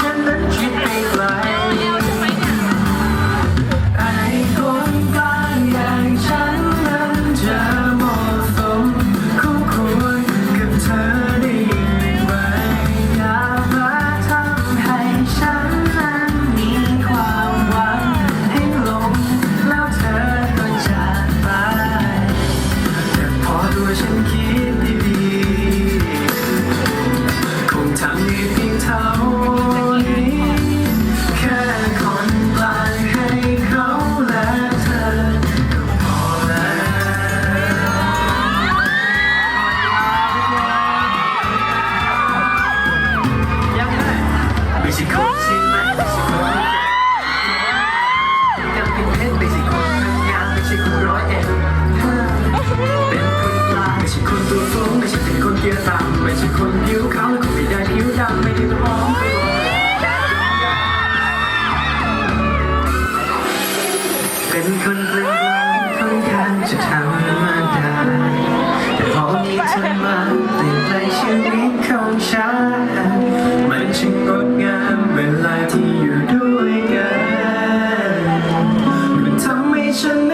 descendants ต่ไม่ใช่คนผิวขาวและคงไม่ได้ผิวดำไม่ได้พร้อมเป็นคนกลางค่อนข้างจะทำมาได้แต่พอมีเธอมาเปลี่ยนแปลงชีวิตของฉันมันช่างงดงามเวลาที่อยู่ด้วยกันมันทำให้ฉัน